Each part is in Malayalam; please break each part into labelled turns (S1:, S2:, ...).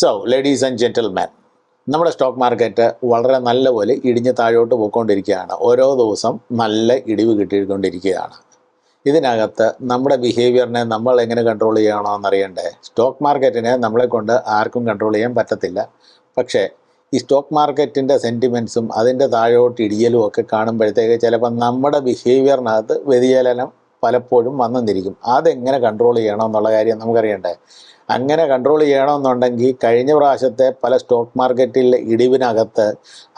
S1: സോ ലേഡീസ് ആൻഡ് ജെന്റിൽമാൻ നമ്മുടെ സ്റ്റോക്ക് മാർക്കറ്റ് വളരെ നല്ല പോലെ ഇടിഞ്ഞ് താഴോട്ട് പോയിക്കൊണ്ടിരിക്കുകയാണ്. ഓരോ ദിവസം നല്ല ഇടിവ് കിട്ടിക്കൊണ്ടിരിക്കുകയാണ്. ഇതിനകത്ത് നമ്മുടെ ബിഹേവിയറിനെ നമ്മൾ എങ്ങനെ കൺട്രോൾ ചെയ്യണോ എന്നറിയണ്ടേ? സ്റ്റോക്ക് മാർക്കറ്റിനെ നമ്മളെ കൊണ്ട് ആർക്കും കൺട്രോൾ ചെയ്യാൻ പറ്റത്തില്ല. പക്ഷേ ഈ സ്റ്റോക്ക് മാർക്കറ്റിന്റെ സെന്റിമെൻസും അതിന്റെ താഴോട്ട് ഇടിയലും ഒക്കെ കാണുമ്പോഴത്തേക്ക് ചിലപ്പോൾ നമ്മുടെ ബിഹേവിയറിനകത്ത് വ്യതിചലനം പലപ്പോഴും വന്നെന്നിരിക്കും അതെങ്ങനെ കൺട്രോൾ ചെയ്യണം എന്നുള്ള കാര്യം നമുക്കറിയണ്ടേ? അങ്ങനെ കൺട്രോൾ ചെയ്യണമെന്നുണ്ടെങ്കിൽ കഴിഞ്ഞ പ്രാവശ്യത്തെ പല സ്റ്റോക്ക് മാർക്കറ്റിലെ ഇടിവിനകത്ത്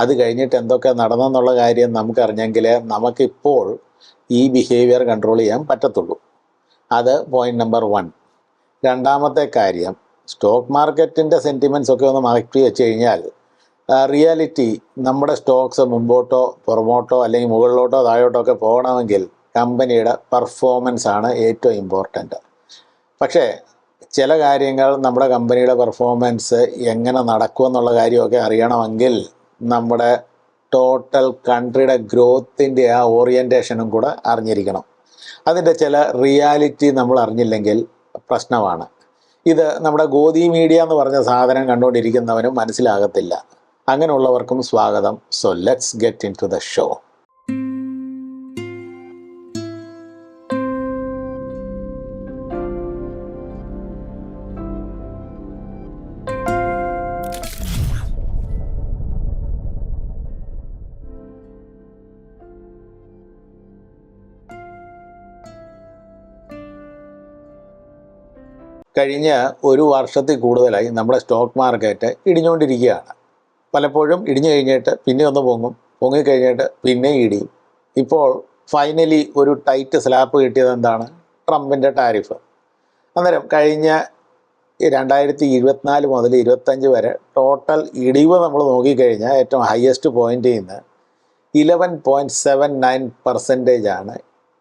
S1: അത് കഴിഞ്ഞിട്ട് എന്തൊക്കെ നടന്നെന്നുള്ള കാര്യം നമുക്കറിഞ്ഞെങ്കിൽ നമുക്കിപ്പോൾ ഈ ബിഹേവിയർ കൺട്രോൾ ചെയ്യാൻ പറ്റത്തുള്ളൂ. അത് പോയിന്റ് നമ്പർ വൺ രണ്ടാമത്തെ കാര്യം സ്റ്റോക്ക് മാർക്കറ്റിന്റെ സെന്റിമെന്റ്സ് ഒക്കെ ഒന്ന് മാറ്റി വെച്ച് കഴിഞ്ഞാൽ റിയാലിറ്റി നമ്മുടെ സ്റ്റോക്സ് മുമ്പോട്ടോ പുറമോട്ടോ അല്ലെങ്കിൽ മുകളിലോട്ടോ താഴോട്ടോ ഒക്കെ പോകണമെങ്കിൽ കമ്പനിയുടെ പെർഫോമൻസ് ആണ് ഏറ്റവും ഇമ്പോർട്ടന്റ് പക്ഷേ ചില കാര്യങ്ങൾ നമ്മുടെ കമ്പനിയുടെ പെർഫോമൻസ് എങ്ങനെ നടക്കുമെന്നുള്ള കാര്യമൊക്കെ അറിയണമെങ്കിൽ നമ്മുടെ ടോട്ടൽ കൺട്രിയുടെ ഗ്രോത്തിന്റെ ആ ഓറിയന്റേഷനും കൂടെ അറിഞ്ഞിരിക്കണം. അതിന്റെ ചില റിയാലിറ്റി നമ്മൾ അറിഞ്ഞില്ലെങ്കിൽ പ്രശ്നമാണ്. ഇത് നമ്മുടെ ഗോതി മീഡിയ എന്ന് പറഞ്ഞ സാധനം കണ്ടുകൊണ്ടിരിക്കുന്നവനും മനസ്സിലാകത്തില്ല. അങ്ങനെയുള്ളവർക്കും സ്വാഗതം. So let's get into the show കഴിഞ്ഞ ഒരു വർഷത്തിൽ കൂടുതലായി നമ്മുടെ സ്റ്റോക്ക് മാർക്കറ്റ് ഇടിഞ്ഞുകൊണ്ടിരിക്കുകയാണ്. പലപ്പോഴും ഇടിഞ്ഞു കഴിഞ്ഞിട്ട് പിന്നെ ഒന്ന് പൊങ്ങും. പൊങ്ങിക്കഴിഞ്ഞിട്ട് പിന്നെ ഇടിയും. ഇപ്പോൾ ഫൈനലി ഒരു ടൈറ്റ് സ്ലാപ്പ് കിട്ടിയത് എന്താണ്? ട്രംപിന്റെ ടാരിഫ് അന്നേരം കഴിഞ്ഞ രണ്ടായിരത്തി ഇരുപത്തിനാല് മുതൽ ഇരുപത്തഞ്ച് വരെ ടോട്ടൽ ഇടിവ് നമ്മൾ നോക്കിക്കഴിഞ്ഞാൽ ഏറ്റവും ഹയസ്റ്റ് പോയിന്റിൽ നിന്ന് eleven point seven nine percentage ആണ്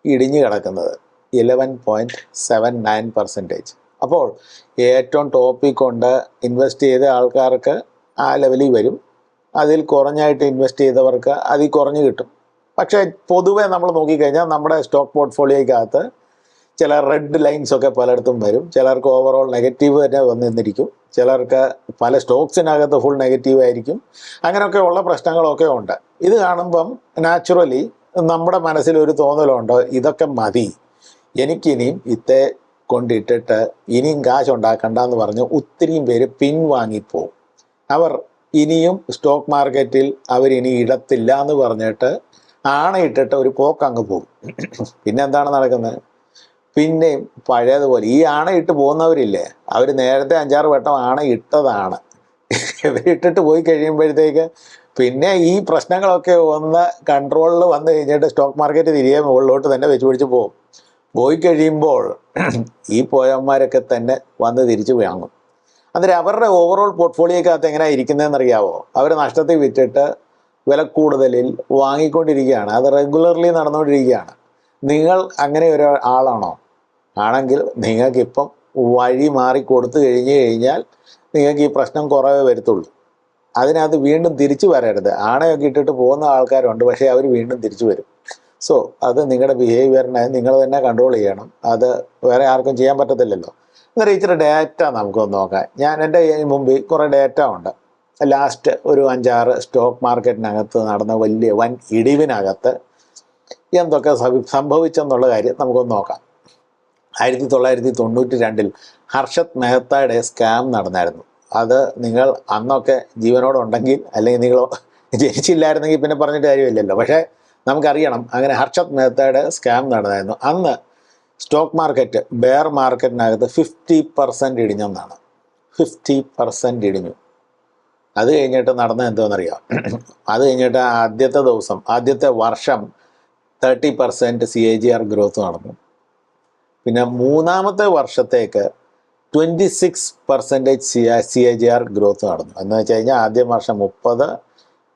S1: ഇടിഞ്ഞു കിടക്കുന്നത്. Eleven point seven nine percentage അപ്പോൾ ഏറ്റവും ടോപ്പിൽ കൊണ്ട് ഇൻവെസ്റ്റ് ചെയ്ത ആൾക്കാർക്ക് ആ ലെവലിൽ വരും. അതിൽ കുറഞ്ഞായിട്ട് ഇൻവെസ്റ്റ് ചെയ്തവർക്ക് അതിൽ കുറഞ്ഞ് കിട്ടും. പക്ഷേ പൊതുവേ നമ്മൾ നോക്കിക്കഴിഞ്ഞാൽ നമ്മുടെ സ്റ്റോക്ക് പോർട്ട്ഫോളിയോയ്ക്കകത്ത് ചില റെഡ് ലൈൻസ് ഒക്കെ പലയിടത്തും വരും. ചിലർക്ക് ഓവറോൾ നെഗറ്റീവ് തന്നെ വന്നിരിക്കും. ചിലർക്ക് പല സ്റ്റോക്സിനകത്ത് ഫുൾ നെഗറ്റീവ് ആയിരിക്കും. അങ്ങനെയൊക്കെ ഉള്ള പ്രശ്നങ്ങളൊക്കെ ഉണ്ട്. ഇത് കാണുമ്പം നാച്ചുറലി നമ്മുടെ മനസ്സിൽ ഒരു തോന്നലുണ്ട്. ഇതൊക്കെ മതി. എനിക്കിനിയും ഇത്തെ കൊണ്ടിട്ടിട്ട് ഇനിയും കാശ് ഉണ്ടാക്കണ്ട എന്ന് പറഞ്ഞ് ഒത്തിരിയും പേര് പിൻവാങ്ങിപ്പോവും. അവർ ഇനിയും സ്റ്റോക്ക് മാർക്കറ്റിൽ അവരിനി ഇടത്തില്ല എന്ന് പറഞ്ഞിട്ട് ആണയിട്ടിട്ട് ഒരു പോക്ക് അങ്ങ് പോകും. പിന്നെ എന്താണ് നടക്കുന്നത്? പിന്നെയും പഴയതുപോലെ ഈ ആണയിട്ട് പോകുന്നവരില്ലേ അവർ നേരത്തെ അഞ്ചാറ് വട്ടം ആണ ഇട്ടതാണ് ഇവരിട്ടിട്ട് പോയി കഴിയുമ്പോഴത്തേക്ക് പിന്നെ ഈ പ്രശ്നങ്ങളൊക്കെ ഒന്ന് കൺട്രോളിൽ വന്നു കഴിഞ്ഞിട്ട് സ്റ്റോക്ക് മാർക്കറ്റ് തിരികെ മുകളിലോട്ട് തന്നെ വെച്ച് പിടിച്ച് പോകും. പോയി കഴിയുമ്പോൾ ഈ പോയന്മാരൊക്കെ തന്നെ വന്ന് തിരിച്ചു വാങ്ങും. അന്നേരം അവരുടെ ഓവറോൾ പോർട്ട്ഫോളിയോക്കകത്ത് എങ്ങനെയാണ് ഇരിക്കുന്നതെന്ന് അറിയാവോ അവർ നഷ്ടത്തിൽ വിറ്റിട്ട് വില കൂടുതലിൽ വാങ്ങിക്കൊണ്ടിരിക്കുകയാണ്. അത് റെഗുലർലി നടന്നുകൊണ്ടിരിക്കുകയാണ്. നിങ്ങൾ അങ്ങനെ ഒരു ആളാണോ? ആണെങ്കിൽ നിങ്ങൾക്കിപ്പം വഴി മാറി കൊടുത്തു കഴിഞ്ഞു കഴിഞ്ഞാൽ നിങ്ങൾക്ക് ഈ പ്രശ്നം കുറവേ വരത്തുള്ളൂ. അതിനകത്ത് വീണ്ടും തിരിച്ചു വരരുത്. ആണയൊക്കെ ഇട്ടിട്ട് പോകുന്ന ആൾക്കാരുണ്ട് പക്ഷേ അവർ വീണ്ടും തിരിച്ചു വരും. സോ അത് നിങ്ങളുടെ ബിഹേവിയറിനെ നിങ്ങൾ തന്നെ കൺട്രോൾ ചെയ്യണം. അത് വേറെ ആർക്കും ചെയ്യാൻ പറ്റത്തില്ലല്ലോ. അന്നേരം ഇച്ചിരി ഡേറ്റ നമുക്കൊന്ന് നോക്കാം. ഞാൻ എന്റെ മുമ്പിൽ കുറേ ഡേറ്റ ഉണ്ട്. ലാസ്റ്റ് ഒരു അഞ്ചാറ് സ്റ്റോക്ക് മാർക്കറ്റിനകത്ത് നടന്ന വലിയ വൻ ഇടിവിനകത്ത് എന്തൊക്കെ സംഭവിച്ചെന്നുള്ള കാര്യം നമുക്കൊന്ന് നോക്കാം. ആയിരത്തി തൊള്ളായിരത്തി തൊണ്ണൂറ്റി രണ്ടിൽ ഹർഷത് മെഹത്തയുടെ സ്കാം നടന്നായിരുന്നു. അത് നിങ്ങൾ അന്നൊക്കെ ജീവനോടുണ്ടെങ്കിൽ അല്ലെങ്കിൽ നിങ്ങൾ ജനിച്ചില്ലായിരുന്നെങ്കിൽ പിന്നെ പറഞ്ഞിട്ട് കാര്യമില്ലല്ലോ. പക്ഷേ നമുക്കറിയണം. അങ്ങനെ ഹർഷത് മേത്തയുടെ സ്കാം നടന്നായിരുന്നു. അന്ന് സ്റ്റോക്ക് മാർക്കറ്റ് ബെയർ മാർക്കറ്റിനകത്ത് ഫിഫ്റ്റി പെർസെന്റ് ഇടിഞ്ഞെന്നാണ് ഫിഫ്റ്റി പെർസെന്റ് ഇടിഞ്ഞു. അത് കഴിഞ്ഞിട്ട് നടന്ന എന്തോന്നറിയാം? അത് കഴിഞ്ഞിട്ട് ആദ്യത്തെ ദിവസം ആദ്യത്തെ വർഷം thirty percent C A G R growth നടന്നു. പിന്നെ മൂന്നാമത്തെ വർഷത്തേക്ക് twenty six percentage C C A G R growth നടന്നു. എന്ന് വെച്ച് കഴിഞ്ഞാൽ ആദ്യ വർഷം മുപ്പത്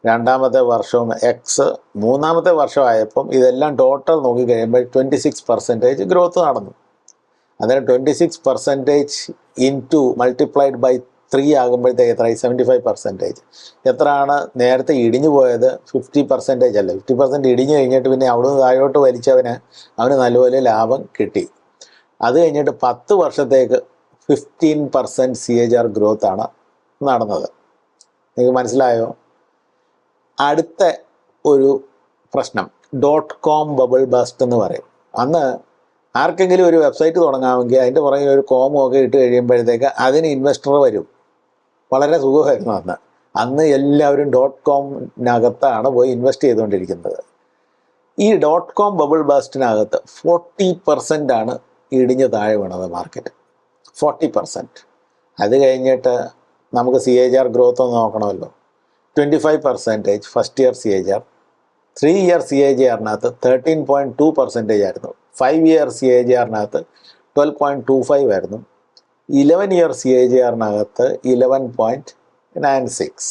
S1: രണ്ടാമത്തെ വർഷവും എക്സ് മൂന്നാമത്തെ വർഷമായപ്പം ഇതെല്ലാം ടോട്ടൽ നോക്കിക്കഴിയുമ്പോൾ ട്വന്റി സിക്സ് പെർസെന്റേജ് ഗ്രോത്ത് നടന്നു. അന്നേരം twenty six percentage into multiplied by three ആകുമ്പോഴത്തേക്ക് എത്രയായി സെവന്റി ഫൈവ് പെർസെന്റേജ് എത്രയാണ്? നേരത്തെ ഇടിഞ്ഞു പോയത് ഫിഫ്റ്റി പെർസെന്റേജ് അല്ലേ? ഫിഫ്റ്റി പെർസെന്റ് ഇടിഞ്ഞു കഴിഞ്ഞിട്ട് പിന്നെ അവിടുന്ന് താഴോട്ട് വലിച്ചവന് അവന് നല്ലപോലെ ലാഭം കിട്ടി. അത് കഴിഞ്ഞിട്ട് പത്ത് വർഷത്തേക്ക് fifteen percent C H R ഗ്രോത്താണ് നടന്നത്. നിങ്ങൾക്ക് മനസ്സിലായോ? അടുത്ത ഒരു പ്രശ്നം. ഡോട്ട് കോം ബബിൾ ബസ്റ്റ് എന്ന് പറയും. അന്ന് ആർക്കെങ്കിലും ഒരു വെബ്സൈറ്റ് തുടങ്ങാമെങ്കിൽ അതിന്റെ പുറകെ ഒരു കോമോ ഒക്കെ ഇട്ട് കഴിയുമ്പോഴത്തേക്ക് അതിന് ഇൻവെസ്റ്റർ വരും. വളരെ സുഖമായിരുന്നു അന്ന്. അന്ന് എല്ലാവരും ഡോട്ട് കോമിനകത്താണ് പോയി ഇൻവെസ്റ്റ് ചെയ്തുകൊണ്ടിരിക്കുന്നത്. ഈ ഡോട്ട് കോം ബബിൾ ബാസ്റ്റിനകത്ത് ഫോർട്ടി പെർസെന്റ് ആണ് ഇടിഞ്ഞ് താഴെ വീണത് മാർക്കറ്റ് ഫോർട്ടി പെർസെന്റ് അത് കഴിഞ്ഞിട്ട് നമുക്ക് സി എച്ച് ആർ ഗ്രോത്ത് ഒന്ന് നോക്കണമല്ലോ. Twenty five percentage first year C A G R three year C A G ആറിനകത്ത് thirteen point two percentage ആയിരുന്നു. Five year C A G ആറിനകത്ത് twelve point two five ആയിരുന്നു. Eleven year C A G ആറിനകത്ത് eleven point nine six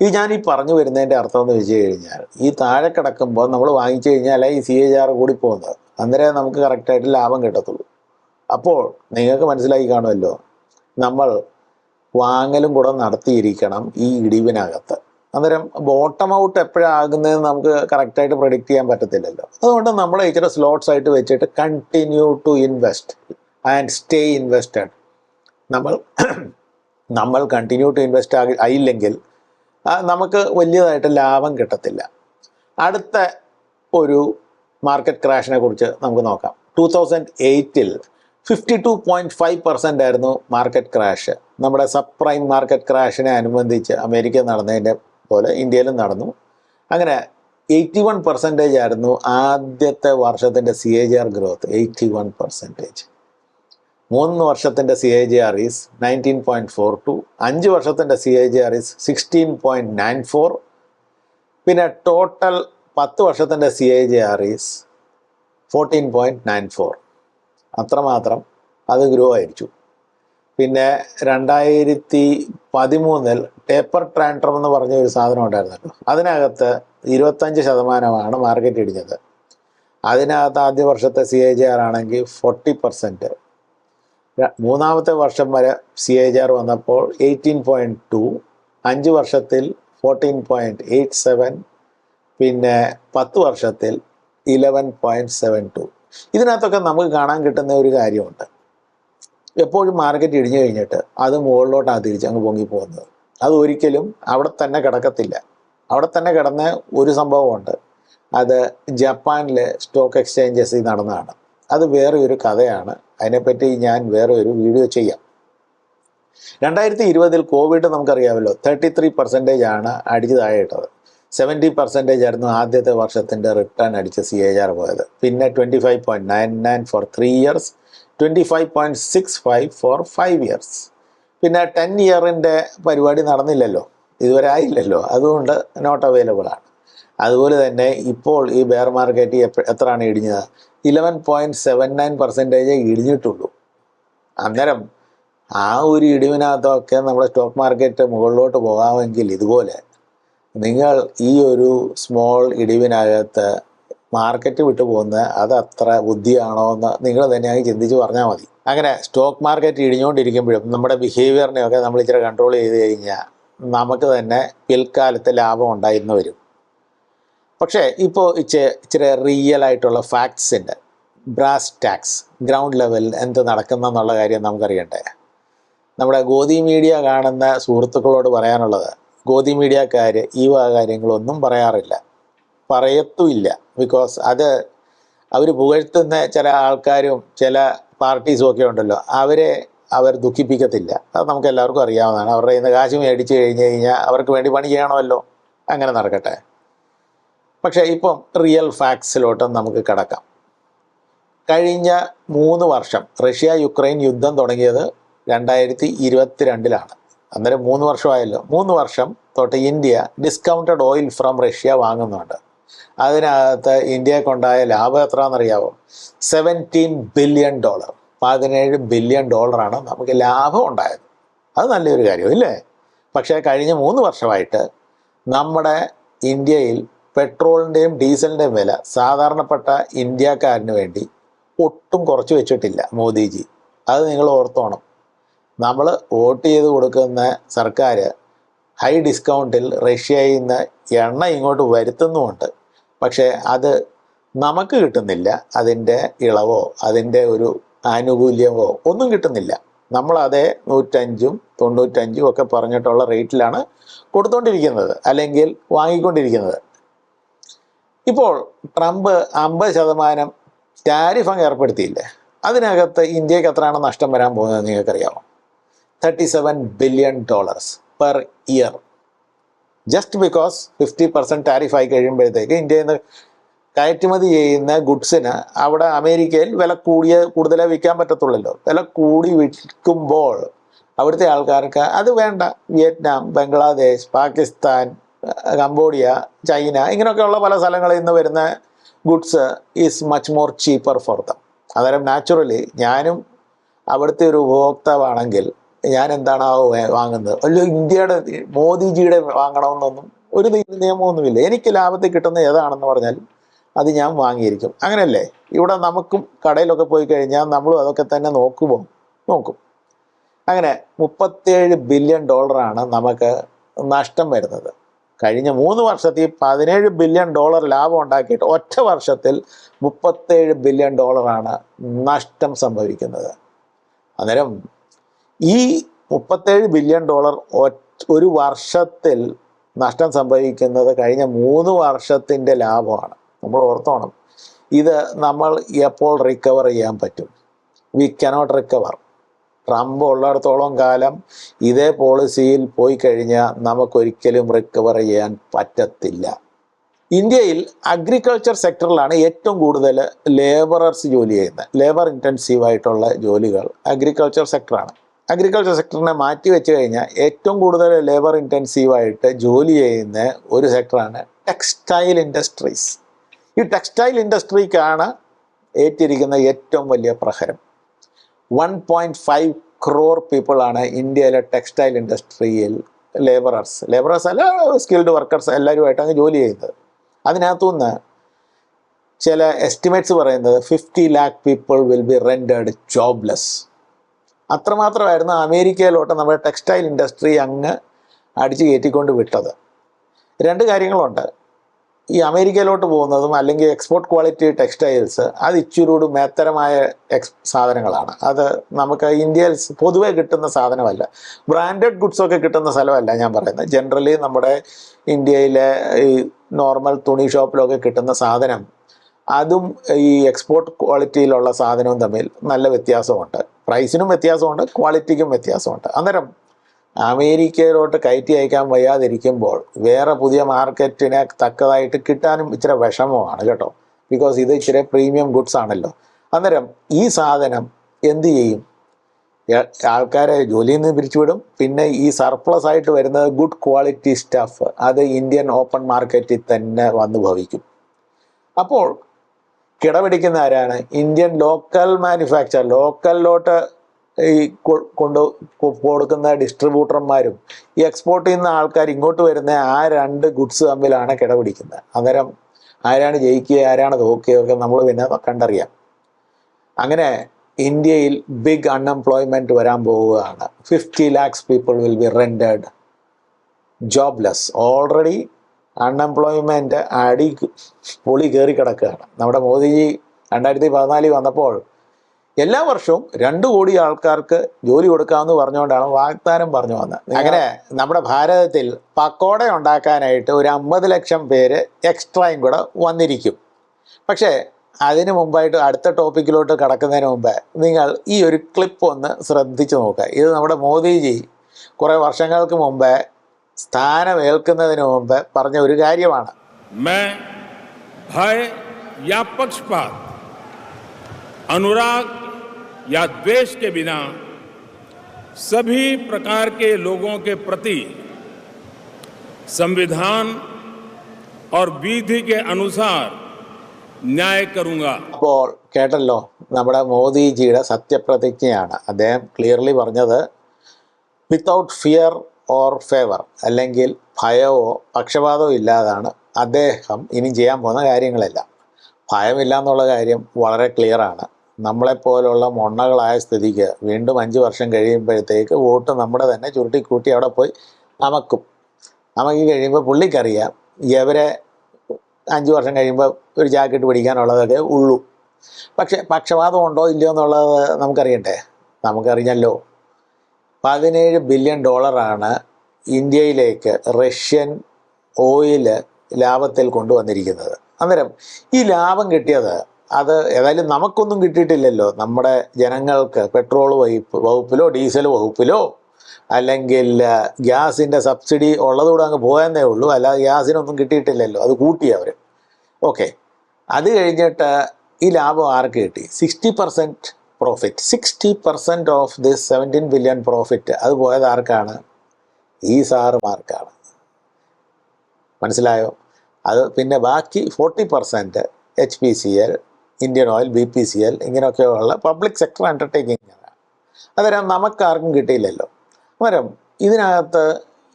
S1: ഇത് ഞാൻ ഈ പറഞ്ഞു വരുന്നതിന്റെ അർത്ഥം എന്ന് വെച്ച് കഴിഞ്ഞാൽ ഈ താഴെ കിടക്കുമ്പോൾ നമ്മൾ വാങ്ങിച്ചു കഴിഞ്ഞാൽ ഈ സി എ ജി ആർ കൂടി പോകുന്നത്. അന്നേരം നമുക്ക് കറക്റ്റായിട്ട് ലാഭം കിട്ടത്തുള്ളൂ. അപ്പോൾ നിങ്ങൾക്ക് മനസ്സിലാക്കി കാണുമല്ലോ നമ്മൾ വാങ്ങലും കൂടെ നടത്തിയിരിക്കണം ഈ ഇടിവിനകത്ത്. അന്നേരം ബോട്ടം ഔട്ട് എപ്പോഴാകുന്നതെന്ന് നമുക്ക് കറക്റ്റായിട്ട് പ്രൊഡിക്റ്റ് ചെയ്യാൻ പറ്റത്തില്ലല്ലോ. അതുകൊണ്ട് നമ്മൾ ഇച്ചിരി സ്ലോട്ട്സ് ആയിട്ട് വെച്ചിട്ട് continue to invest and stay invested നമ്മൾ നമ്മൾ കണ്ടിന്യൂ ടു ഇൻവെസ്റ്റ് ആകി ആയില്ലെങ്കിൽ നമുക്ക് വലിയതായിട്ട് ലാഭം കിട്ടത്തില്ല. അടുത്ത ഒരു മാർക്കറ്റ് ക്രാഷിനെ കുറിച്ച് നമുക്ക് നോക്കാം. Two thousand എയ്റ്റിൽ fifty two point five percent ആയിരുന്നു മാർക്കറ്റ് ക്രാഷ് നമ്മുടെ സബ് പ്രൈം മാർക്കറ്റ് ക്രാഷിനെ അനുബന്ധിച്ച് അമേരിക്ക നടന്നതിന്റെ പോലെ ഇന്ത്യയിലും നടന്നു. അങ്ങനെ എയ്റ്റി വൺ പെർസെന്റേജ് ആയിരുന്നു ആദ്യത്തെ വർഷത്തിന്റെ C A G R growth eighty one percentage മൂന്ന് വർഷത്തിന്റെ C A G R is nineteen point four two അഞ്ച് വർഷത്തിന്റെ C A G R is sixteen point nine four പിന്നെ ടോട്ടൽ പത്ത് വർഷത്തിന്റെ C A G R is fourteen point nine four അത്രമാത്രം അത് ഗ്രോ ആയിരിച്ചു. പിന്നെ രണ്ടായിരത്തി പതിമൂന്നിൽ ടേപ്പർ ട്രാൻട്രം എന്ന് പറഞ്ഞ ഒരു സാധനം ഉണ്ടായിരുന്നല്ലോ. അതിനകത്ത് ഇരുപത്തഞ്ച് ശതമാനമാണ് മാർക്കറ്റ് ഇടിഞ്ഞത്. അതിനകത്ത് ആദ്യ വർഷത്തെ സി എ ജി ആർ ആണെങ്കിൽ ഫോർട്ടി പെർസെന്റ് മൂന്നാമത്തെ വർഷം വരെ സി എ ജി ആർ വന്നപ്പോൾ എയ്റ്റീൻ പോയിന്റ് ടു അഞ്ച് വർഷത്തിൽ ഫോർട്ടീൻ പോയിന്റ് എയ്റ്റ് സെവൻ പിന്നെ പത്ത് വർഷത്തിൽ ഇലവൻ പോയിന്റ് സെവൻ ടു ഇതിനകത്തൊക്കെ നമുക്ക് കാണാൻ കിട്ടുന്ന ഒരു കാര്യമുണ്ട്. എപ്പോഴും മാർക്കറ്റ് ഇടിഞ്ഞു കഴിഞ്ഞിട്ട് അത് മുകളിലോട്ടാണ് തിരിച്ച് അങ്ങ് പൊങ്ങി പോകുന്നത്. അത് ഒരിക്കലും അവിടെ തന്നെ കിടക്കത്തില്ല. അവിടെ തന്നെ കിടന്ന ഒരു സംഭവമുണ്ട്. അത് ജപ്പാനിലെ സ്റ്റോക്ക് എക്സ്ചേഞ്ചസിൽ നടന്നതാണ്. അത് വേറെ ഒരു കഥയാണ്. അതിനെപ്പറ്റി ഞാൻ വേറെ ഒരു വീഡിയോ ചെയ്യാം. രണ്ടായിരത്തി ഇരുപതിൽ കോവിഡ് നമുക്കറിയാമല്ലോ. തേർട്ടി ത്രീ പെർസെന്റേജ് ആണ് അടിച്ചു താഴെയിട്ടത്. സെവന്റി പെർസെന്റേജ് ആയിരുന്നു ആദ്യത്തെ വർഷത്തിന്റെ റിട്ടേൺ അടിച്ച് സി എ ആർ പോയത്. പിന്നെ twenty five point nine nine four three years twenty five point six five four five years പിന്നെ ടെൻ ഇയറിന്റെ പരിപാടി നടന്നില്ലല്ലോ. ഇതുവരെ ആയില്ലല്ലോ. അതുകൊണ്ട് നോട്ട് അവൈലബിൾ ആണ്. അതുപോലെ തന്നെ ഇപ്പോൾ ഈ ബെയർ മാർക്കറ്റ് എത്രയാണ് ഇടിഞ്ഞത്? Eleven point seven nine percentage ഇടിഞ്ഞിട്ടുള്ളൂ. അന്നേരം ആ ഒരു ഇടിവിനകത്തൊക്കെ നമ്മുടെ സ്റ്റോക്ക് മാർക്കറ്റ് മുകളിലോട്ട് പോകാമെങ്കിൽ ഇതുപോലെ നിങ്ങൾ ഈ ഒരു സ്മോൾ ഇടിവിനകത്ത് മാർക്കറ്റ് വിട്ടു പോകുന്നത് അത് അത്ര ബുദ്ധിയാണോ എന്ന് നിങ്ങൾ തന്നെയാണ് ചിന്തിച്ച് പറഞ്ഞാൽ മതി. അങ്ങനെ സ്റ്റോക്ക് മാർക്കറ്റ് ഇടിഞ്ഞുകൊണ്ടിരിക്കുമ്പോഴും നമ്മുടെ ബിഹേവിയറിനെയൊക്കെ നമ്മൾ ഇച്ചിരി കൺട്രോൾ ചെയ്ത് കഴിഞ്ഞാൽ നമുക്ക് തന്നെ പിൽക്കാലത്ത് ലാഭം ഉണ്ടായിരുന്നു വരും. പക്ഷേ ഇപ്പോൾ ഇച്ചിരി ഇച്ചിരി റിയൽ ആയിട്ടുള്ള ഫാക്ട്സിന്റെ ബ്രാസ് ടാക്സ് ഗ്രൗണ്ട് ലെവലിൽ എന്ത് നടക്കുന്ന എന്നുള്ള കാര്യം നമുക്കറിയണ്ടേ. നമ്മുടെ ഗോതി മീഡിയ കാണുന്ന സുഹൃത്തുക്കളോട് പറയാനുള്ളത് ഗോതി മീഡിയക്കാർ ഈ വക കാര്യങ്ങളൊന്നും പറയാറില്ല. പറയത്തുമില്ല. ബിക്കോസ് അത് അവർ പുകഴ്ത്തുന്ന ചില ആൾക്കാരും ചില പാർട്ടീസും ഒക്കെ ഉണ്ടല്ലോ. അവരെ അവർ ദുഃഖിപ്പിക്കത്തില്ല. അത് നമുക്ക് എല്ലാവർക്കും അറിയാവുന്നതാണ്. അവരുടെ ഇന്ന് കാശ് മേടിച്ച് കഴിഞ്ഞ് കഴിഞ്ഞാൽ അവർക്ക് വേണ്ടി പണി ചെയ്യണമല്ലോ. അങ്ങനെ നടക്കട്ടെ. പക്ഷേ ഇപ്പം റിയൽ ഫാക്ട്സിലോട്ട് നമുക്ക് കിടക്കാം. കഴിഞ്ഞ മൂന്ന് വർഷം റഷ്യ യുക്രൈൻ യുദ്ധം തുടങ്ങിയത് രണ്ടായിരത്തി ഇരുപത്തിരണ്ടിലാണ് അന്നേരം മൂന്ന് വർഷമായല്ലോ. മൂന്ന് വർഷം തൊട്ട് India discounted oil from Russia വാങ്ങുന്നുണ്ട്. അതിനകത്ത് ഇന്ത്യക്കുണ്ടായ ലാഭം എത്രയാണെന്നറിയാവോ? സെവന്റീൻ ബില്യൺ ഡോളർ പതിനേഴ് ബില്യൺ ഡോളറാണ് നമുക്ക് ലാഭം ഉണ്ടായത്. അത് നല്ലൊരു കാര്യം ഇല്ലേ? പക്ഷേ കഴിഞ്ഞ മൂന്ന് വർഷമായിട്ട് നമ്മുടെ ഇന്ത്യയിൽ പെട്രോളിന്റെയും ഡീസലിന്റെയും വില സാധാരണപ്പെട്ട ഇന്ത്യക്കാരന് വേണ്ടി ഒട്ടും കുറച്ച് വെച്ചിട്ടില്ല മോദിജി. അത് നിങ്ങൾ ഓർത്തോണം. നമ്മൾ വോട്ട് ചെയ്ത് കൊടുക്കുന്ന സർക്കാർ ഹൈ ഡിസ്കൗണ്ടിൽ റഷ്യയിൽ നിന്ന് എണ്ണ ഇങ്ങോട്ട് വരുത്തുന്നുമുണ്ട്. പക്ഷേ അത് നമുക്ക് കിട്ടുന്നില്ല. അതിന്റെ ഇളവോ അതിന്റെ ഒരു ആനുകൂല്യമോ ഒന്നും കിട്ടുന്നില്ല. നമ്മൾ അതേ നൂറ്റഞ്ചും തൊണ്ണൂറ്റഞ്ചും ഒക്കെ പറഞ്ഞിട്ടുള്ള റേറ്റിലാണ് കൊടുത്തുകൊണ്ടിരിക്കുന്നത് അല്ലെങ്കിൽ വാങ്ങിക്കൊണ്ടിരിക്കുന്നത്. ഇപ്പോൾ ട്രംപ് അമ്പത് ശതമാനം ടാരിഫ് അങ്ങ് ഏർപ്പെടുത്തിയില്ലേ? അതിനകത്ത് ഇന്ത്യയ്ക്ക് എത്രയാണ് നഷ്ടം വരാൻ പോകുന്നത് നിങ്ങൾക്കറിയാമോ? Thirty seven billion dollars per year just because fifty percent tariff ആയി കഴിയുമ്പോഴത്തേക്ക് ഇന്ത്യയിൽ നിന്ന് കയറ്റുമതി ചെയ്യുന്ന ഗുഡ്സിന് അവിടെ അമേരിക്കയിൽ വില കൂടിയ കൂടുതലേ വിൽക്കാൻ പറ്റത്തുള്ളല്ലോ. വില കൂടി വിൽക്കുമ്പോൾ അവിടുത്തെ ആൾക്കാർക്ക് അത് വേണ്ട. Vietnam Bangladesh Pakistan Cambodia China ഇങ്ങനെയൊക്കെയുള്ള പല സ്ഥലങ്ങളിൽ നിന്ന് വരുന്ന goods is much more cheaper for them അന്നേരം നാച്ചുറലി ഞാനും അവിടുത്തെ ഒരു ഉപഭോക്താവാണെങ്കിൽ ഞാൻ എന്താണ് വാങ്ങുന്നത്. അല്ലോ ഇന്ത്യയുടെ മോദിജിയുടെ വാങ്ങണമെന്നൊന്നും ഒരു നിയമമൊന്നുമില്ല. എനിക്ക് ലാഭത്തിൽ കിട്ടുന്ന ഏതാണെന്ന് പറഞ്ഞാൽ അത് ഞാൻ വാങ്ങിയിരിക്കും. അങ്ങനെയല്ലേ? ഇവിടെ നമുക്കും കടയിലൊക്കെ പോയി കഴിഞ്ഞാൽ നമ്മളും അതൊക്കെ തന്നെ നോക്കുമോ നോക്കും. അങ്ങനെ മുപ്പത്തേഴ് ബില്യൺ ഡോളറാണ് നമുക്ക് നഷ്ടം വരുന്നത്. കഴിഞ്ഞ മൂന്ന് വർഷത്തിൽ പതിനേഴ് ബില്യൺ ഡോളർ ലാഭം ഉണ്ടാക്കിയിട്ട് ഒറ്റ വർഷത്തിൽ മുപ്പത്തേഴ് ബില്യൺ ഡോളറാണ് നഷ്ടം സംഭവിക്കുന്നത്. അന്നേരം ഈ മുപ്പത്തേഴ് ബില്യൺ ഡോളർ ഒരു വർഷത്തിൽ നഷ്ടം സംഭവിക്കുന്നത് കഴിഞ്ഞ മൂന്ന് വർഷത്തിന്റെ ലാഭമാണ്. നമ്മൾ ഓർത്തോണം. ഇത് നമ്മൾ എപ്പോൾ റിക്കവർ ചെയ്യാൻ പറ്റും? വി കനോട്ട് റിക്കവർ ട്രംപ് ഉള്ളിടത്തോളം കാലം ഇതേ പോളിസിയിൽ പോയി കഴിഞ്ഞാൽ നമുക്കൊരിക്കലും റിക്കവർ ചെയ്യാൻ പറ്റത്തില്ല. ഇന്ത്യയിൽ അഗ്രികൾച്ചർ സെക്ടറിലാണ് ഏറ്റവും കൂടുതൽ ലേബറേഴ്സ് ജോലി ചെയ്യുന്നത്. ലേബർ ഇന്റൻസീവ് ആയിട്ടുള്ള ജോലികൾ അഗ്രികൾച്ചർ സെക്ടറാണ് അഗ്രികൾച്ചർ സെക്ടറിനെ മാറ്റി വെച്ച് കഴിഞ്ഞാൽ ഏറ്റവും കൂടുതൽ ലേബർ ഇന്റൻസീവായിട്ട് ജോലി ചെയ്യുന്ന ഒരു സെക്ടറാണ് ടെക്സ്റ്റൈൽ ഇൻഡസ്ട്രീസ് ഈ ടെക്സ്റ്റൈൽ ഇൻഡസ്ട്രിക്കാണ് ഏറ്റിരിക്കുന്ന ഏറ്റവും വലിയ പ്രഹരം. വൺ പോയിന്റ് ഫൈവ് ക്രോർ പീപ്പിളാണ് ഇന്ത്യയിലെ ടെക്സ്റ്റൈൽ ഇൻഡസ്ട്രിയിൽ ലേബറേഴ്സ് ലേബറേഴ്സ് അല്ല സ്കിൽഡ് വർക്കേഴ്സ് എല്ലാവരുമായിട്ടാണ് ജോലി ചെയ്യുന്നത്. അതിനകത്തുനിന്ന് ചില എസ്റ്റിമേറ്റ്സ് പറയുന്നത് fifty lakh people will be rendered jobless അത്രമാത്രമായിരുന്നു അമേരിക്കയിലോട്ട് നമ്മുടെ ടെക്സ്റ്റൈൽ ഇൻഡസ്ട്രി അങ്ങ് അടിച്ചു കയറ്റിക്കൊണ്ട് വിട്ടത്. രണ്ട് കാര്യങ്ങളുണ്ട്. ഈ അമേരിക്കയിലോട്ട് പോകുന്നതും അല്ലെങ്കിൽ എക്സ്പോർട്ട് ക്വാളിറ്റി ടെക്സ്റ്റൈൽസ് അത് ഇച്ചിരൂട് മേത്തരമായ എക്സ് സാധനങ്ങളാണ്. അത് നമുക്ക് ഇന്ത്യയിൽ പൊതുവെ കിട്ടുന്ന സാധനമല്ല. ബ്രാൻഡഡ് ഗുഡ്സൊക്കെ കിട്ടുന്ന സ്ഥലമല്ല ഞാൻ പറയുന്നത്. ജനറലി നമ്മുടെ ഇന്ത്യയിലെ ഈ നോർമൽ തുണി ഷോപ്പിലൊക്കെ കിട്ടുന്ന സാധനം അതും ഈ എക്സ്പോർട്ട് ക്വാളിറ്റിയിലുള്ള സാധനവും തമ്മിൽ നല്ല വ്യത്യാസമുണ്ട്. പ്രൈസിനും വ്യത്യാസമുണ്ട് ക്വാളിറ്റിക്കും വ്യത്യാസമുണ്ട്. അന്നേരം അമേരിക്കയിലോട്ട് കയറ്റി അയക്കാൻ വയ്യാതിരിക്കുമ്പോൾ വേറെ പുതിയ മാർക്കറ്റിനെ തക്കതായിട്ട് കിട്ടാനും ഇച്ചിരി വിഷമമാണ് കേട്ടോ. ബിക്കോസ് ഇത് ഇച്ചിരി പ്രീമിയം ഗുഡ്സ് ആണല്ലോ. അന്നേരം ഈ സാധനം എന്ത് ചെയ്യും? ആൾക്കാരെ ജോലിയിൽ നിന്ന് പിരിച്ചുവിടും. പിന്നെ ഈ സർപ്ലസ് ആയിട്ട് വരുന്നത് ഗുഡ് ക്വാളിറ്റി സ്റ്റഫ് അത് ഇന്ത്യൻ ഓപ്പൺ മാർക്കറ്റിൽ തന്നെ വന്ന് ഭവിക്കും. അപ്പോൾ കിടപിടിക്കുന്ന ആരാണ്? ഇന്ത്യൻ ലോക്കൽ മാനുഫാക്ചർ ലോക്കലിലോട്ട് ഈ കൊണ്ട് കൊടുക്കുന്ന ഡിസ്ട്രിബ്യൂട്ടർമാരും ഈ എക്സ്പോർട്ട് ചെയ്യുന്ന ആൾക്കാർ ഇങ്ങോട്ട് വരുന്ന ആ രണ്ട് ഗുഡ്സ് തമ്മിലാണ് കിടപിടിക്കുന്നത്. അന്നേരം ആരാണ് ജയിക്കുക ആരാണ് തോക്കുക നമ്മൾ പിന്നെ കണ്ടറിയാം. അങ്ങനെ ഇന്ത്യയിൽ ബിഗ് അൺഎംപ്ലോയ്മെന്റ് വരാൻ പോവുകയാണ്. Fifty lakhs people will be rendered jobless already unemployment അടി പൊളി കയറി കിടക്കുകയാണ്. നമ്മുടെ മോദിജി രണ്ടായിരത്തി പതിനാലിൽ വന്നപ്പോൾ എല്ലാ വർഷവും രണ്ടു കോടി ആൾക്കാർക്ക് ജോലി കൊടുക്കാമെന്ന് പറഞ്ഞുകൊണ്ടാണ് വാഗ്ദാനം പറഞ്ഞു വന്നത്. അങ്ങനെ നമ്മുടെ ഭാരതത്തിൽ പക്കോട ഉണ്ടാക്കാനായിട്ട് ഒരു അമ്പത് ലക്ഷം പേര് എക്സ്ട്രായും കൂടെ വന്നിരിക്കും. പക്ഷേ അതിന് മുമ്പായിട്ട് അടുത്ത ടോപ്പിക്കിലോട്ട് കടക്കുന്നതിന് മുമ്പ് നിങ്ങൾ ഈ ഒരു ക്ലിപ്പ് ഒന്ന് ശ്രദ്ധിച്ചു നോക്കുക. ഇത് നമ്മുടെ മോദിജി കുറേ വർഷങ്ങൾക്ക് മുമ്പ് സ്ഥാനമേൽക്കുന്നതിന് മുമ്പ് പറഞ്ഞ ഒരു കാര്യമാണ്
S2: मैं भय या पक्षपात अनुराग या द्वेष के बिना सभी प्रकार के लोगों के प्रति संविधान और विधि के अनुसार न्याय करूंगा
S1: അപ്പോൾ കേട്ടല്ലോ നമ്മുടെ മോദിജിയുടെ സത്യപ്രതിജ്ഞയാണ് അദ്ദേഹം ക്ലിയർലി പറഞ്ഞത് വിത്തൗട്ട് ഫിയർ ഓർ ഫേവർ അല്ലെങ്കിൽ ഭയമോ പക്ഷപാതമോ ഇല്ലാതാണ് അദ്ദേഹം ഇനി ചെയ്യാൻ പോകുന്ന കാര്യങ്ങളെല്ലാം. ഭയമില്ല എന്നുള്ള കാര്യം വളരെ ക്ലിയറാണ് നമ്മളെപ്പോലുള്ള മൊണ്ണകളായ സ്ഥിതിക്ക് വീണ്ടും അഞ്ച് വർഷം കഴിയുമ്പോഴത്തേക്ക് വോട്ട് നമ്മുടെ തന്നെ ചുരുട്ടിക്കൂട്ടി അവിടെ പോയി അമക്കും. അമക്കി കഴിയുമ്പോൾ പുള്ളിക്കറിയാം ഇവരെ അഞ്ച് വർഷം കഴിയുമ്പോൾ ഒരു ജാക്കറ്റ് പിടിക്കാനുള്ളതൊക്കെ ഉള്ളൂ. പക്ഷേ പക്ഷപാതം ഉണ്ടോ ഇല്ലയോ എന്നുള്ളത് നമുക്കറിയണ്ടേ? നമുക്കറിഞ്ഞല്ലോ. പതിനേഴ് ബില്യൺ ഡോളറാണ് ഇന്ത്യയിലേക്ക് റഷ്യൻ ഓയിൽ ലാഭത്തിൽ കൊണ്ടുവന്നിരിക്കുന്നത്. അന്നേരം ഈ ലാഭം കിട്ടിയത് അത് ഏതായാലും നമുക്കൊന്നും കിട്ടിയിട്ടില്ലല്ലോ. നമ്മുടെ ജനങ്ങൾക്ക് പെട്രോൾ വകുപ്പ് വകുപ്പിലോ ഡീസൽ വകുപ്പിലോ അല്ലെങ്കിൽ ഗ്യാസിന്റെ സബ്സിഡി ഉള്ളതുകൂടെ അങ്ങ് പോയെന്നേ ഉള്ളൂ. അല്ലാതെ ഗ്യാസിനൊന്നും കിട്ടിയിട്ടില്ലല്ലോ. അത് കൂട്ടി അവർ ഓക്കെ. അത് കഴിഞ്ഞിട്ട് ഈ ലാഭം ആർക്ക് കിട്ടി? Sixty percent profit sixty percent of this seventeen billion profit അത് പോയത് ആർക്കാണ്? ഈ സാറുമാർക്കാണ്. മനസ്സിലായോ? അത് പിന്നെ ബാക്കി forty percent H P C L Indian Oil B P C L ഇങ്ങനെയൊക്കെയുള്ള പബ്ലിക് സെക്ടർ അണ്ടർടേക്കിങ്ങാണ് അന്നേരം നമുക്കാർക്കും കിട്ടിയില്ലല്ലോ. അന്നേരം ഇതിനകത്ത്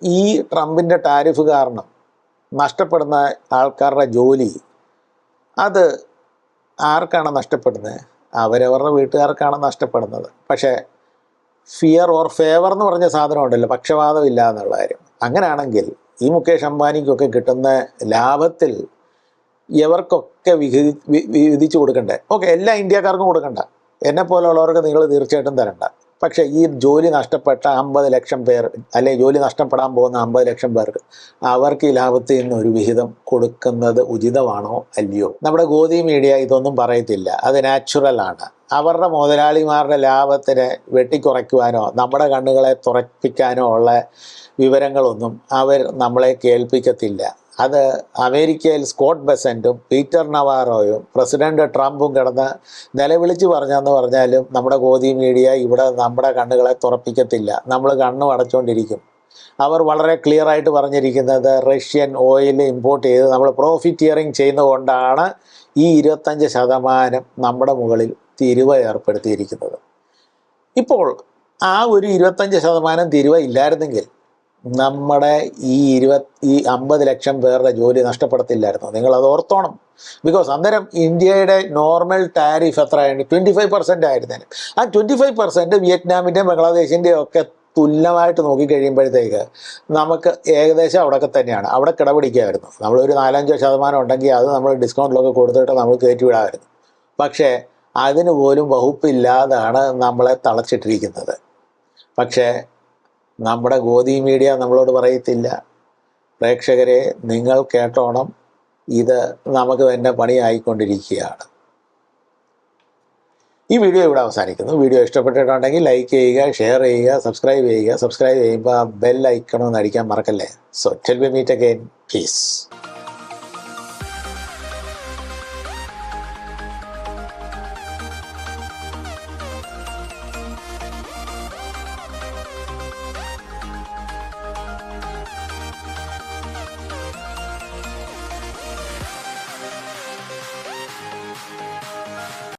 S1: ഈ ട്രംപിന്റെ ടാരിഫ് കാരണം നഷ്ടപ്പെടുന്ന ആൾക്കാരുടെ ജോലി അത് ആർക്കാണ് നഷ്ടപ്പെടുന്നത്? അവരവരുടെ വീട്ടുകാർക്കാണ് നഷ്ടപ്പെടുന്നത്. പക്ഷേ ഫിയർ ഓർ ഫേവർ എന്ന് പറഞ്ഞ സാധനം ഉണ്ടല്ലോ പക്ഷപാതം ഇല്ല എന്നുള്ള കാര്യം. അങ്ങനെയാണെങ്കിൽ ഈ മുകേഷ് അംബാനിക്കൊക്കെ കിട്ടുന്ന ലാഭത്തിൽ ഇവർക്കൊക്കെ വിഹിതി വിഹിതിച്ചു കൊടുക്കണ്ടേ? ഓക്കെ എല്ലാ ഇന്ത്യക്കാർക്കും കൊടുക്കണ്ട. എന്നെ പോലുള്ളവർക്ക് നിങ്ങൾ തീർച്ചയായിട്ടും തരണ്ട. പക്ഷേ ഈ ജോലി നഷ്ടപ്പെട്ട അമ്പത് ലക്ഷം പേർ അല്ലെ ജോലി നഷ്ടപ്പെടാൻ പോകുന്ന അമ്പത് ലക്ഷം പേർക്ക് അവർക്ക് ഈ ലാഭത്തിൽ നിന്ന് ഒരു വിഹിതം കൊടുക്കുന്നത് ഉചിതമാണോ അല്ലയോ? നമ്മുടെ ഗോതി മീഡിയ ഇതൊന്നും പറയത്തില്ല. അത് നാച്ചുറൽ ആണ്. അവരുടെ മുതലാളിമാരുടെ ലാഭത്തിനെ വെട്ടിക്കുറയ്ക്കുവാനോ നമ്മുടെ കണ്ണുകളെ തുറപ്പിക്കാനോ ഉള്ള വിവരങ്ങളൊന്നും അവർ നമ്മളെ കേൾപ്പിക്കത്തില്ല. അത് അമേരിക്കയിൽ സ്കോട്ട് ബെസന്റും പീറ്റർ നവാറോയും പ്രസിഡന്റ് ട്രംപും കിടന്ന് നിലവിളിച്ച് പറഞ്ഞെന്ന് പറഞ്ഞാലും നമ്മുടെ ഗോതി മീഡിയ ഇവിടെ നമ്മുടെ കണ്ണുകളെ തുറപ്പിക്കത്തില്ല. നമ്മൾ കണ്ണു അടച്ചുകൊണ്ടിരിക്കും അവർ വളരെ ക്ലിയർ ആയിട്ട് പറഞ്ഞിരിക്കുന്നത് റഷ്യൻ ഓയിൽ ഇമ്പോർട്ട് ചെയ്ത് നമ്മൾ പ്രോഫിറ്റിയറിങ് ചെയ്യുന്നതുകൊണ്ടാണ് ഈ ഇരുപത്തഞ്ച് ശതമാനം നമ്മുടെ മുകളിൽ തിരുവ ഏർപ്പെടുത്തിയിരിക്കുന്നത്. ഇപ്പോൾ ആ ഒരു ഇരുപത്തഞ്ച് ശതമാനം തിരുവ ഇല്ലായിരുന്നെങ്കിൽ നമ്മുടെ ഈ ഇരുപത് ഈ അമ്പത് ലക്ഷം പേരുടെ ജോലി നഷ്ടപ്പെടുത്തില്ലായിരുന്നു. നിങ്ങൾ അത് ഓർത്തോണം. ബിക്കോസ് അന്നേരം ഇന്ത്യയുടെ നോർമൽ ടാരിഫ് എത്രയാണ് ട്വന്റി ഫൈവ് പെർസെന്റ് ആയിരുന്നേനെ. ആ ട്വന്റി ഫൈവ് പെർസെന്റ് വിയറ്റ്നാമിന്റെയും ബംഗ്ലാദേശിന്റെയും ഒക്കെ തുല്യമായിട്ട് നോക്കിക്കഴിയുമ്പോഴത്തേക്ക് നമുക്ക് ഏകദേശം അവിടെയൊക്കെ തന്നെയാണ്. അവിടെ കിടപിടിക്കായിരുന്നു. നമ്മളൊരു നാലഞ്ചോ ശതമാനം ഉണ്ടെങ്കിൽ അത് നമ്മൾ ഡിസ്കൗണ്ടിലൊക്കെ കൊടുത്തിട്ട് നമ്മൾ കയറ്റി വിടാമായിരുന്നു. പക്ഷേ അതിന് പോലും വകുപ്പില്ലാതാണ് നമ്മളെ തളച്ചിട്ടിരിക്കുന്നത്. പക്ഷേ നമ്മുടെ ഗോതി മീഡിയ നമ്മളോട് പറയത്തില്ല. പ്രേക്ഷകരെ നിങ്ങൾ കേട്ടോണം. ഇത് നമുക്ക് തന്നെ പണിയായിക്കൊണ്ടിരിക്കുകയാണ്. ഈ വീഡിയോ ഇവിടെ അവസാനിക്കുന്നു. വീഡിയോ ഇഷ്ടപ്പെട്ടിട്ടുണ്ടെങ്കിൽ ലൈക്ക് ചെയ്യുക ഷെയർ ചെയ്യുക സബ്സ്ക്രൈബ് ചെയ്യുക. സബ്സ്ക്രൈബ് ചെയ്യുമ്പോൾ ബെൽ ഐക്കണമെന്ന് അടിക്കാൻ മറക്കല്ലേ? So till we meet again please